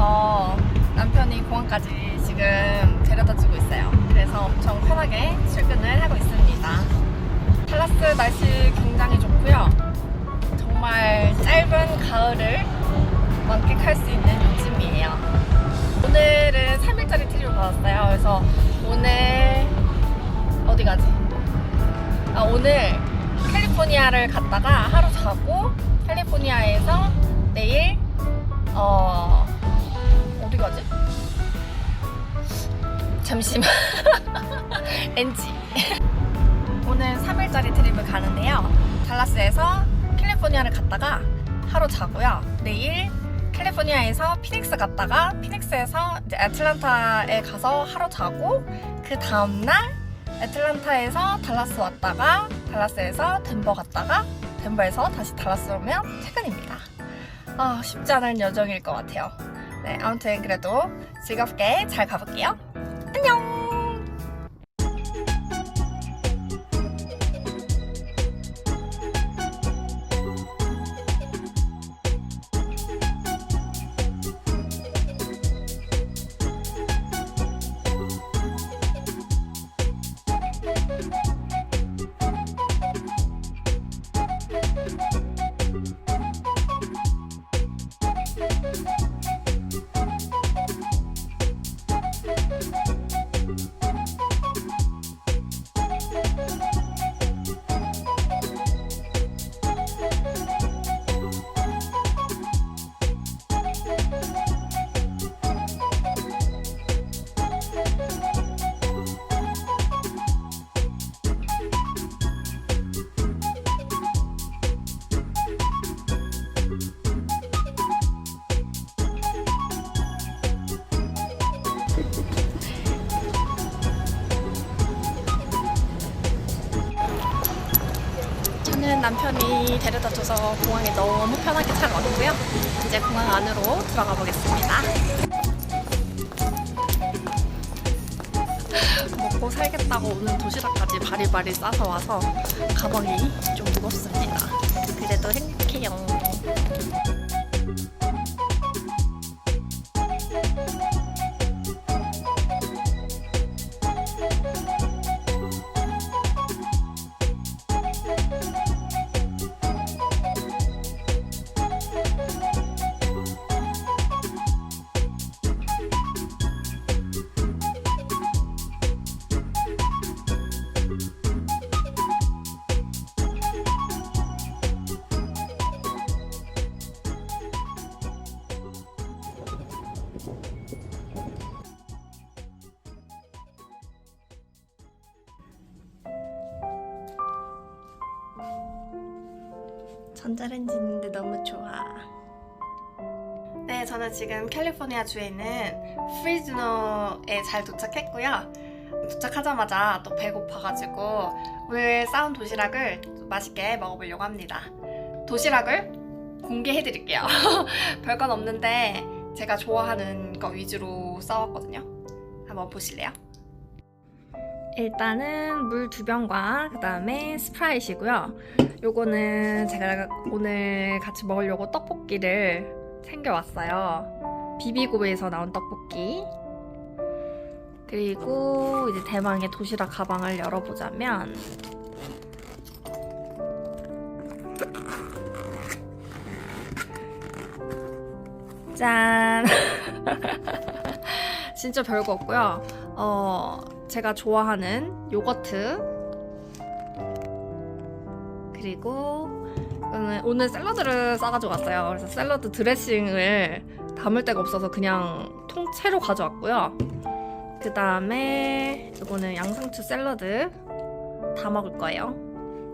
그래서 남편이 공항까지 지금 데려다 주고 있어요. 그래서 엄청 편하게 출근을 하고 있습니다. 달라스 날씨 굉장히 좋고요. 정말 짧은 가을을 만끽할 수 있는 요즘이에요. 오늘은 3일짜리 트립을 받았어요. 그래서 오늘 어디 가지? 아, 오늘 캘리포니아를 갔다가 하루 자고 캘리포니아에서 내일 어 가지? 잠시만 NG 오늘 3일짜리 트립을 가는데요 달라스에서 캘리포니아를 갔다가 하루 자고요 내일 캘리포니아에서 피닉스 갔다가 피닉스에서 이제 애틀란타에 가서 하루 자고 그 다음날 애틀란타에서 달라스 왔다가 달라스에서 덴버 갔다가 덴버에서 다시 달라스 오면 퇴근입니다. 아 쉽지 않은 여정일 것 같아요. 네 아무튼 그래도 즐겁게 잘 가볼게요. 저는 남편이 데려다 줘서 공항에 너무 편하게 잘 왔고요. 이제 공항 안으로 들어가 보겠습니다. 먹고 살겠다고 오는 도시락까지 바리바리 싸서 와서 가방이 좀 무겁습니다. 그래도 행 전자레인지 있는데 너무 좋아. 네, 저는 지금 캘리포니아 주에 있는 프리즈노에 잘 도착했고요. 도착하자마자 또 배고파가지고 오늘 싸운 도시락을 맛있게 먹어보려고 합니다. 도시락을 공개해드릴게요. 별건 없는데 제가 좋아하는 거 위주로 싸왔거든요. 한번 보실래요? 일단은 물 두 병과 그 다음에 스프라이시고요. 요거는 제가 오늘 같이 먹으려고 떡볶이를 챙겨왔어요. 비비고에서 나온 떡볶이. 그리고 이제 대망의 도시락 가방을 열어보자면 짠! 진짜 별거 없고요. 어, 제가 좋아하는 요거트 그리고 오늘, 오늘 샐러드를 싸가지고 왔어요. 그래서 샐러드 드레싱을 담을 데가 없어서 그냥 통째로 가져왔고요. 그 다음에 이거는 양상추 샐러드 다 먹을 거예요.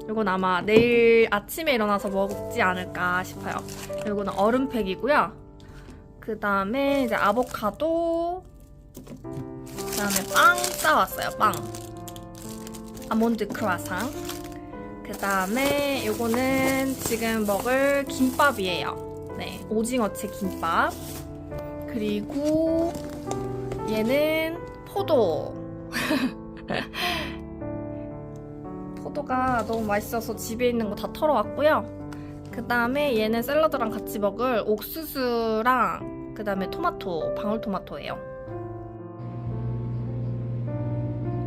이건 아마 내일 아침에 일어나서 먹지 않을까 싶어요. 이거는 얼음팩이고요. 그 다음에 이제 아보카도 그 다음에 빵 싸왔어요, 빵. 아몬드 크루아상. 그 다음에 요거는 지금 먹을 김밥이에요. 네, 오징어채 김밥. 그리고 얘는 포도. 포도가 너무 맛있어서 집에 있는 거 다 털어왔고요. 그 다음에 얘는 샐러드랑 같이 먹을 옥수수랑 그 다음에 토마토, 방울토마토예요.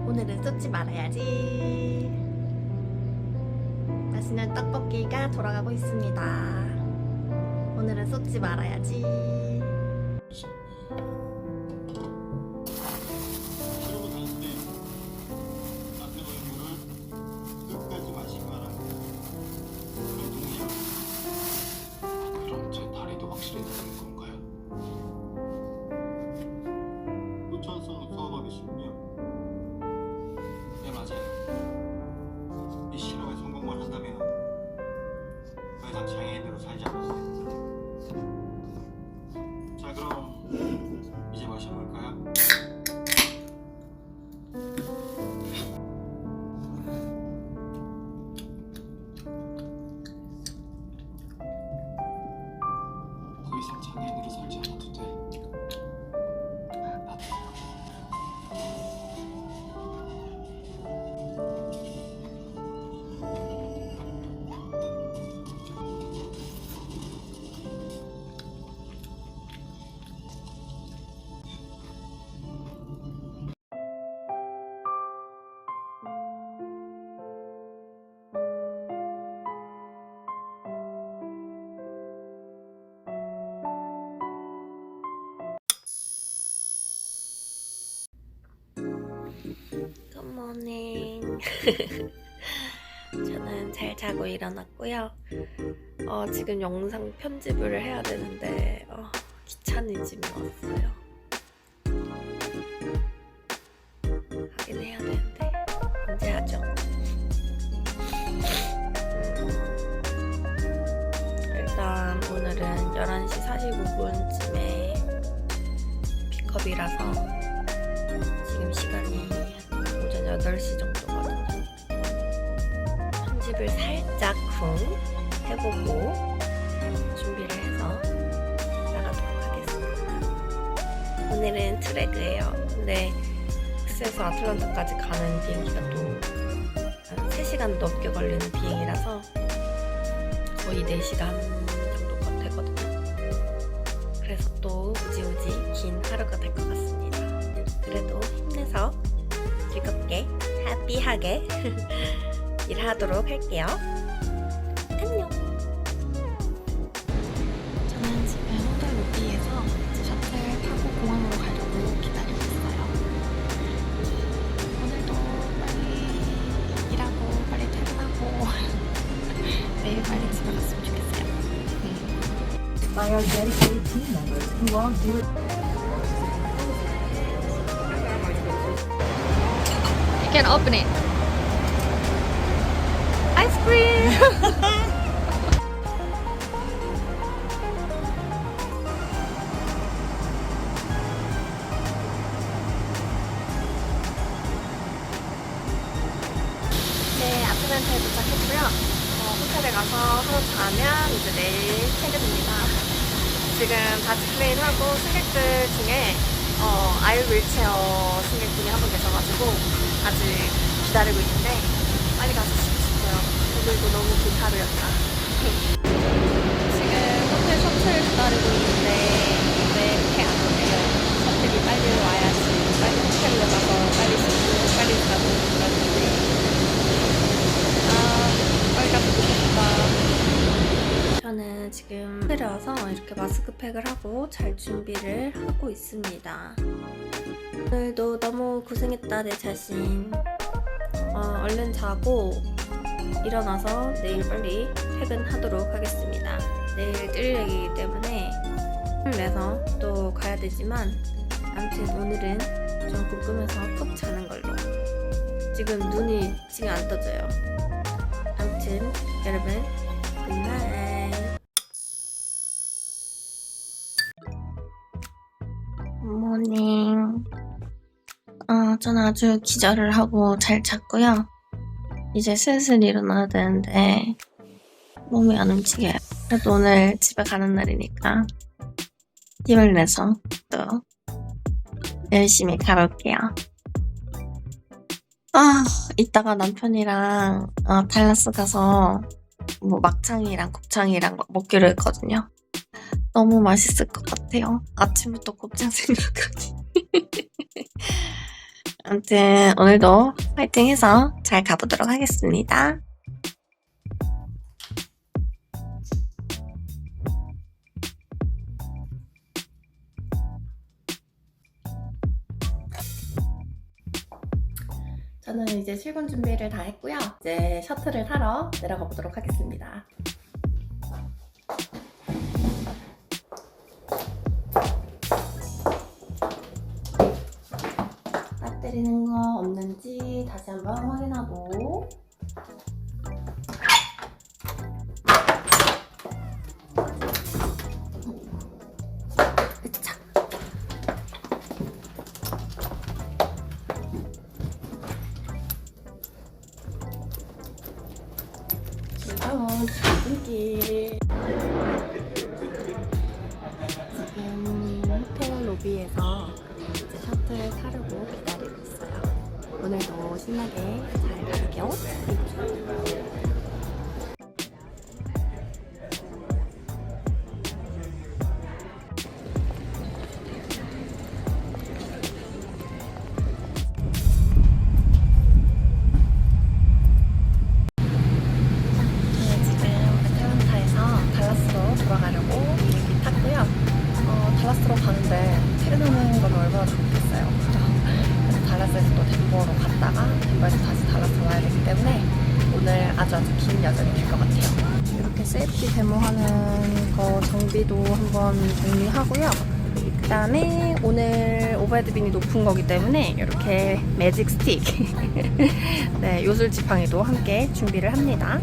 오늘은 쏟지 말아야지. 맛있는 떡볶이가 돌아가고 있습니다. 오늘은 쏟지 말아야지. 장애인으로 살지 않아도 돼. 굿모닝. 저는 잘 자고 일어났고요. 어, 지금 영상 편집을 해야 되는데 어, 귀차니즘이 왔어요. 오늘은 트레그예요. 근데 흑스에서 아틀란타까지 가는 비행기가 또 한 3시간 넘게 걸리는 비행이라서 거의 4시간 정도가 되거든요. 그래서 또 우지우지 긴 하루가 될 것 같습니다. 그래도 힘내서 즐겁게 해피하게 일하도록 할게요. By our dedicated team members who all do it. You can open it. Ice cream. 지금 바지 플레인 하고 승객들 중에 어, 아이 윌체어 승객분이 한 분 계셔가지고 아직 기다리고 있는데 빨리 가서 쉬고 싶어요. 오늘도 너무 긴 하루였다. 지금 호텔 셔틀 기다리고 있는데 왜 이렇게 안 오네요? 셔틀이 빨리 와야지 빨리 호텔로 가서 빨리 씻고 빨리 자고 그러는데 아 빨리 가서 보고 싶다. 저는 지금 호텔에 와서 이렇게 마스크팩을 하고 잘 준비를 하고 있습니다. 오늘도 너무 고생했다 내 자신. 어, 얼른 자고 일어나서 내일 빨리 퇴근하도록 하겠습니다. 내일 뜰 얘기이기 때문에 힘을 내서 또 가야 되지만 아무튼 오늘은 좀 궁금해서 푹 자는 걸로. 지금 눈이 지금 안 떠져요. 아무튼 여러분 굿나 모닝. 어, 전 아주 기절을 하고 잘 잤고요. 이제 슬슬 일어나야 되는데 몸이 안 움직여요. 그래도 오늘 집에 가는 날이니까 힘을 내서 또 열심히 가볼게요. 아, 이따가 남편이랑 어, 달라스 가서 뭐 막창이랑 곱창이랑 막 먹기로 했거든요. 너무 맛있을 것 같아요. 아침부터 곱창 생각하니. 아무튼 오늘도 파이팅 해서 잘 가보도록 하겠습니다. 저는 이제 출근 준비를 다 했고요. 이제 셔틀을 타러 내려가 보도록 하겠습니다. 다시 한번 확인하고 오늘도 신나게 잘 비행기 탔고요. 어, 달라스로 가는데 아주 긴 여정이 될 것 같아요. 이렇게 세이프티 데모하는 거 정비도 한번 정리하고요. 그 다음에 오늘 오버헤드빈이 높은 거기 때문에 이렇게 매직 스틱, 네, 요술 지팡이도 함께 준비를 합니다.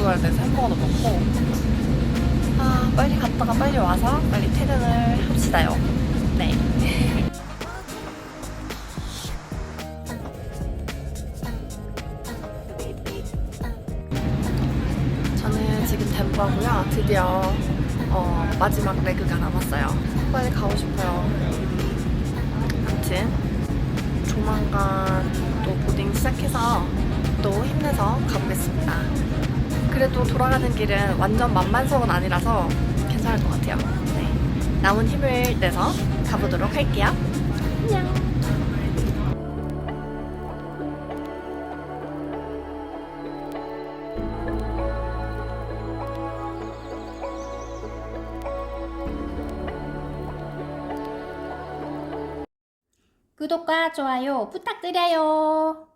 이제 맥도날드에서 햄버거도 먹고 아, 빨리 갔다가 빨리 와서 빨리 퇴근을 합시다요. 가는 길은 완전 만만석은 아니라서 괜찮을 것 같아요. 네. 남은 힘을 내서 가보도록 할게요. 안녕. 구독과 좋아요 부탁드려요.